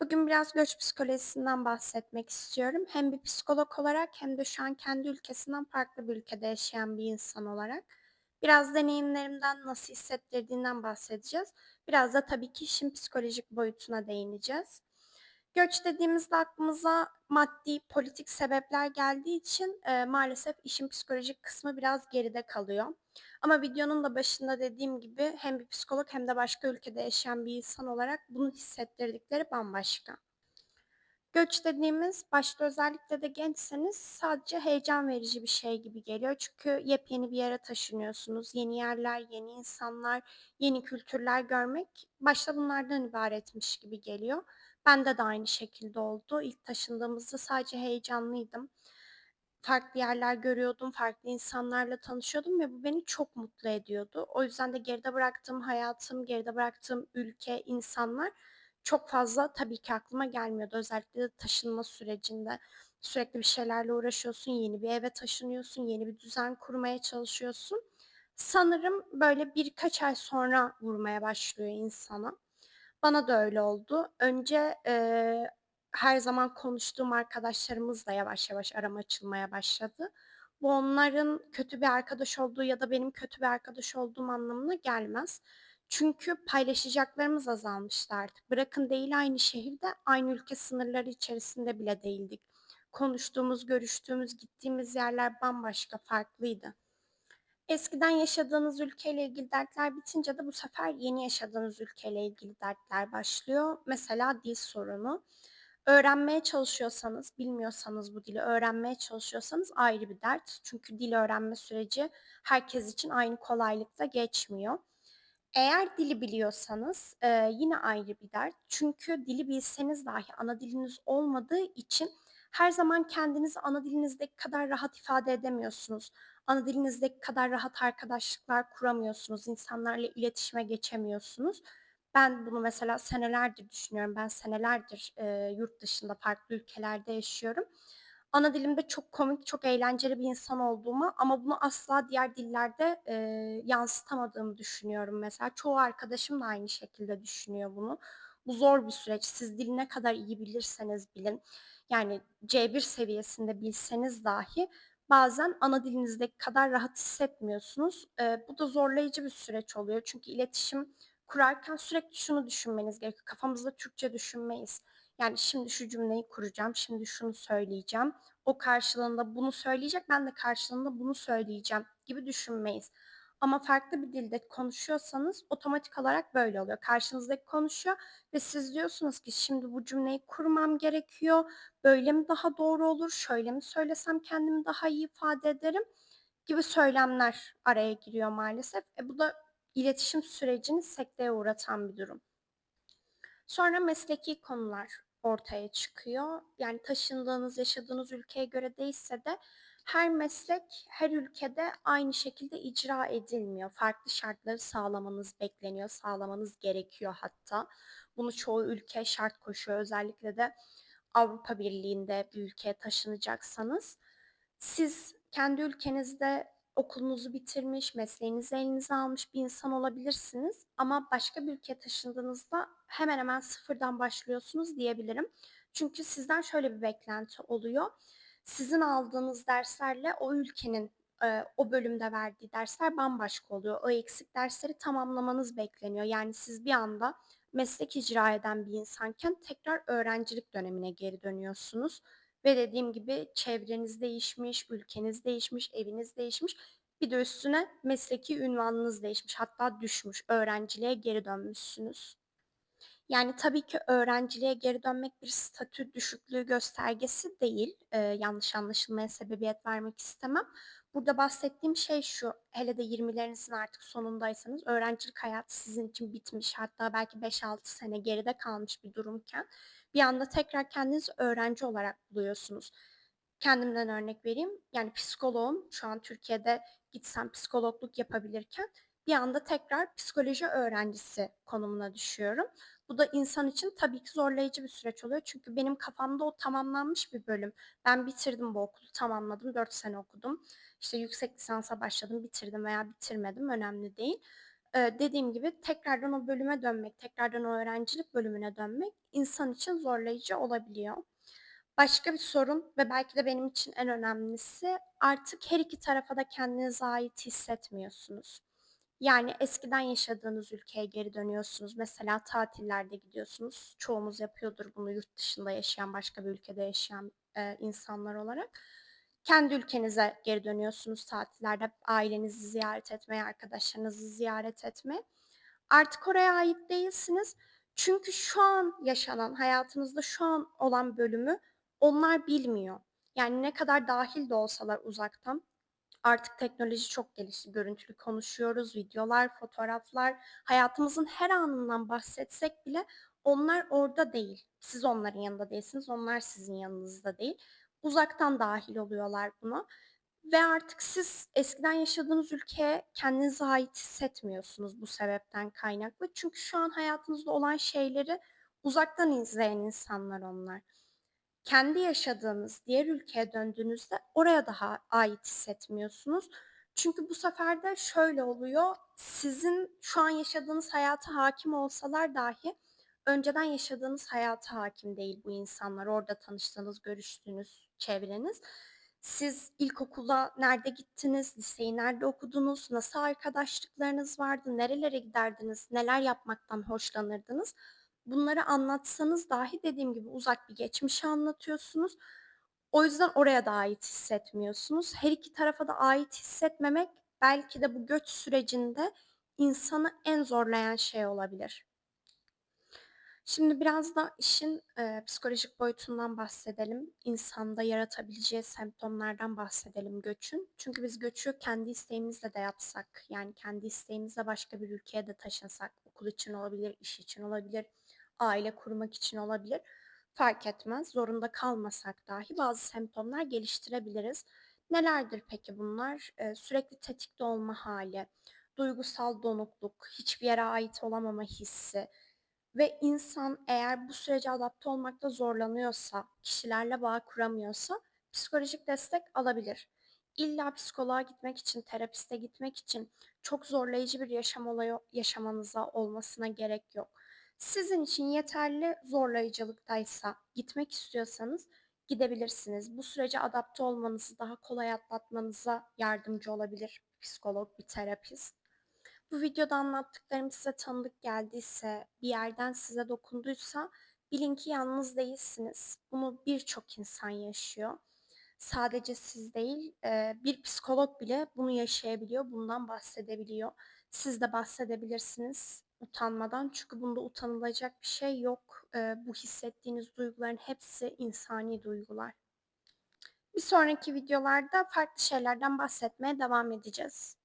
Bugün biraz göç psikolojisinden bahsetmek istiyorum. Hem bir psikolog olarak hem de şu an kendi ülkesinden farklı bir ülkede yaşayan bir insan olarak. Biraz deneyimlerimden nasıl hissettirdiğinden bahsedeceğiz. Biraz da tabii ki işin psikolojik boyutuna değineceğiz. Göç dediğimizde aklımıza maddi, politik sebepler geldiği için, eee, maalesef işin psikolojik kısmı biraz geride kalıyor. Ama videonun da başında dediğim gibi hem bir psikolog hem de başka ülkede yaşayan bir insan olarak bunu hissettirdikleri bambaşka. Göç dediğimiz başta özellikle de gençseniz sadece heyecan verici bir şey gibi geliyor. Çünkü yepyeni bir yere taşınıyorsunuz. Yeni yerler, yeni insanlar, yeni kültürler görmek başta bunlardan ibaretmiş gibi geliyor. Bende de aynı şekilde oldu. İlk taşındığımızda sadece heyecanlıydım. Farklı yerler görüyordum, farklı insanlarla tanışıyordum ve bu beni çok mutlu ediyordu. O yüzden de geride bıraktığım hayatım, geride bıraktığım ülke, insanlar çok fazla tabii ki aklıma gelmiyordu. Özellikle de taşınma sürecinde. Sürekli bir şeylerle uğraşıyorsun, yeni bir eve taşınıyorsun, yeni bir düzen kurmaya çalışıyorsun. Sanırım böyle birkaç ay sonra vurmaya başlıyor insana. Bana da öyle oldu. Önce, eee, her zaman konuştuğum arkadaşlarımız da yavaş yavaş aram açılmaya başladı. Bu onların kötü bir arkadaş olduğu ya da benim kötü bir arkadaş olduğum anlamına gelmez. Çünkü paylaşacaklarımız azalmıştı artık. Bırakın değil aynı şehirde, aynı ülke sınırları içerisinde bile değildik. Konuştuğumuz, görüştüğümüz, gittiğimiz yerler bambaşka, farklıydı. Eskiden yaşadığınız ülkeyle ilgili dertler bitince de bu sefer yeni yaşadığınız ülkeyle ilgili dertler başlıyor. Mesela dil sorunu. Öğrenmeye çalışıyorsanız, bilmiyorsanız bu dili öğrenmeye çalışıyorsanız ayrı bir dert. Çünkü dil öğrenme süreci herkes için aynı kolaylıkta geçmiyor. Eğer dili biliyorsanız, eee, yine ayrı bir dert. Çünkü dili bilseniz dahi ana diliniz olmadığı için her zaman kendinizi ana dilinizdeki kadar rahat ifade edemiyorsunuz. Ana dilinizdeki kadar rahat arkadaşlıklar kuramıyorsunuz, insanlarla iletişime geçemiyorsunuz. Ben bunu mesela senelerdir düşünüyorum. Ben senelerdir, eee, yurt dışında, farklı ülkelerde yaşıyorum. Ana dilimde çok komik, çok eğlenceli bir insan olduğumu ama bunu asla diğer dillerde, eee, yansıtamadığımı düşünüyorum mesela. Çoğu arkadaşım da aynı şekilde düşünüyor bunu. Bu zor bir süreç. Siz dili ne kadar iyi bilirseniz bilin, yani C1 seviyesinde bilseniz dahi bazen ana dilinizdeki kadar rahat hissetmiyorsunuz. Eee, bu da zorlayıcı bir süreç oluyor. Çünkü iletişim kurarken sürekli şunu düşünmeniz gerekiyor. Kafamızda Türkçe düşünmeyiz. Yani şimdi şu cümleyi kuracağım, şimdi şunu söyleyeceğim. O karşılığında bunu söyleyecek, ben de karşılığında bunu söyleyeceğim gibi düşünmeyiz. Ama farklı bir dilde konuşuyorsanız otomatik olarak böyle oluyor. Karşınızdaki konuşuyor ve siz diyorsunuz ki şimdi bu cümleyi kurmam gerekiyor. Böyle mi daha doğru olur? Şöyle mi söylesem kendimi daha iyi ifade ederim? Gibi söylemler araya giriyor maalesef. E bu da iletişim sürecini sekteye uğratan bir durum. Sonra mesleki konular ortaya çıkıyor. Yani taşındığınız, yaşadığınız ülkeye göre değişse de her meslek her ülkede aynı şekilde icra edilmiyor. Farklı şartları sağlamanız bekleniyor, sağlamanız gerekiyor hatta. Bunu çoğu ülke şart koşuyor. Özellikle de Avrupa Birliği'nde bir ülkeye taşınacaksanız. Siz kendi ülkenizde okulunuzu bitirmiş, mesleğinizi elinize almış bir insan olabilirsiniz ama başka bir ülkeye taşındığınızda hemen hemen sıfırdan başlıyorsunuz diyebilirim. Çünkü sizden şöyle bir beklenti oluyor. Sizin aldığınız derslerle o ülkenin, eee, o bölümde verdiği dersler bambaşka oluyor. O eksik dersleri tamamlamanız bekleniyor. Yani siz bir anda meslek icra eden bir insanken tekrar öğrencilik dönemine geri dönüyorsunuz ve dediğim gibi çevreniz değişmiş, ülkeniz değişmiş, eviniz değişmiş. Bir de üstüne mesleki ünvanınız değişmiş, hatta düşmüş. Öğrenciliğe geri dönmüşsünüz. Yani, tabii ki öğrenciliğe geri dönmek bir statü düşüklüğü göstergesi değil. Eee, yanlış anlaşılmaya sebebiyet vermek istemem. Burada bahsettiğim şey şu, hele de 20'lerinizin artık sonundaysanız öğrencilik hayatı sizin için bitmiş, hatta belki 5-6 sene geride kalmış bir durumken bir anda tekrar kendinizi öğrenci olarak buluyorsunuz. Kendimden örnek vereyim. Yani psikoloğum. Şu an Türkiye'de gitsem psikologluk yapabilirken bir anda tekrar psikoloji öğrencisi konumuna düşüyorum. Bu da insan için tabii ki zorlayıcı bir süreç oluyor. Çünkü benim kafamda o tamamlanmış bir bölüm. Ben bitirdim bu okulu, tamamladım, 4 sene okudum. İşte yüksek lisansa başladım, bitirdim veya bitirmedim önemli değil. Eee, dediğim gibi tekrardan o bölüme dönmek, tekrardan o öğrencilik bölümüne dönmek insan için zorlayıcı olabiliyor. Başka bir sorun ve belki de benim için en önemlisi, artık her iki tarafa da kendinize ait hissetmiyorsunuz. Yani eskiden yaşadığınız ülkeye geri dönüyorsunuz. Mesela tatillerde gidiyorsunuz. Çoğumuz yapıyordur bunu yurt dışında yaşayan, başka bir ülkede yaşayan, eee, insanlar olarak. Kendi ülkenize geri dönüyorsunuz tatillerde ailenizi ziyaret etmeye, arkadaşlarınızı ziyaret etmeye. Artık oraya ait değilsiniz. Çünkü şu an yaşanan, hayatınızda şu an olan bölümü onlar bilmiyor. Yani ne kadar dahil de olsalar uzaktan Artık teknoloji çok gelişti. Görüntülü konuşuyoruz, videolar, fotoğraflar, hayatımızın her anından bahsetsek bile onlar orada değil. Siz onların yanında değilsiniz, onlar sizin yanınızda değil. Uzaktan dahil oluyorlar buna ve artık siz eskiden yaşadığınız ülkeye kendinize ait hissetmiyorsunuz bu sebepten kaynaklı. Çünkü şu an hayatınızda olan şeyleri uzaktan izleyen insanlar onlar kendi yaşadığınız diğer ülkeye döndüğünüzde oraya daha ait hissetmiyorsunuz. Çünkü bu sefer de şöyle oluyor, sizin şu an yaşadığınız hayata hakim olsalar dahi önceden yaşadığınız hayata hakim değil bu insanlar. Orada tanıştığınız, görüştüğünüz çevreniz. Siz ilkokula nerede gittiniz, liseyi nerede okudunuz, nasıl arkadaşlıklarınız vardı, nerelere giderdiniz, neler yapmaktan hoşlanırdınız? Bunları anlatsanız dahi dediğim gibi uzak bir geçmişi anlatıyorsunuz. O yüzden oraya da ait hissetmiyorsunuz. Her iki tarafa da ait hissetmemek belki de bu göç sürecinde insanı en zorlayan şey olabilir. Şimdi biraz da işin, eee, psikolojik boyutundan bahsedelim. İnsanda yaratabileceği semptomlardan bahsedelim göçün. Çünkü biz göçü kendi isteğimizle de yapsak, yani kendi isteğimizle başka bir ülkeye de taşınsak, okul için olabilir, iş için olabilir, aile kurmak için olabilir, fark etmez. Zorunda kalmasak dahi bazı semptomlar geliştirebiliriz. Nelerdir peki bunlar? Eee, sürekli tetikte olma hali, duygusal donukluk, hiçbir yere ait olamama hissi, ve insan eğer bu sürece adapte olmakta zorlanıyorsa, kişilerle bağ kuramıyorsa psikolojik destek alabilir. İlla psikoloğa gitmek için, terapiste gitmek için çok zorlayıcı bir yaşam olayı yaşamanıza olmasına gerek yok. Sizin için yeterli zorlayıcılıktaysa, gitmek istiyorsanız gidebilirsiniz. Bu sürece adapte olmanızı daha kolay atlatmanıza yardımcı olabilir psikolog, bir terapist. Bu videoda anlattıklarım size tanıdık geldiyse, bir yerden size dokunduysa bilin ki yalnız değilsiniz. Bunu birçok insan yaşıyor. Sadece siz değil, eee, bir psikolog bile bunu yaşayabiliyor, bundan bahsedebiliyor. Siz de bahsedebilirsiniz utanmadan çünkü bunda utanılacak bir şey yok. Eee, bu hissettiğiniz duyguların hepsi insani duygular. Bir sonraki videolarda farklı şeylerden bahsetmeye devam edeceğiz.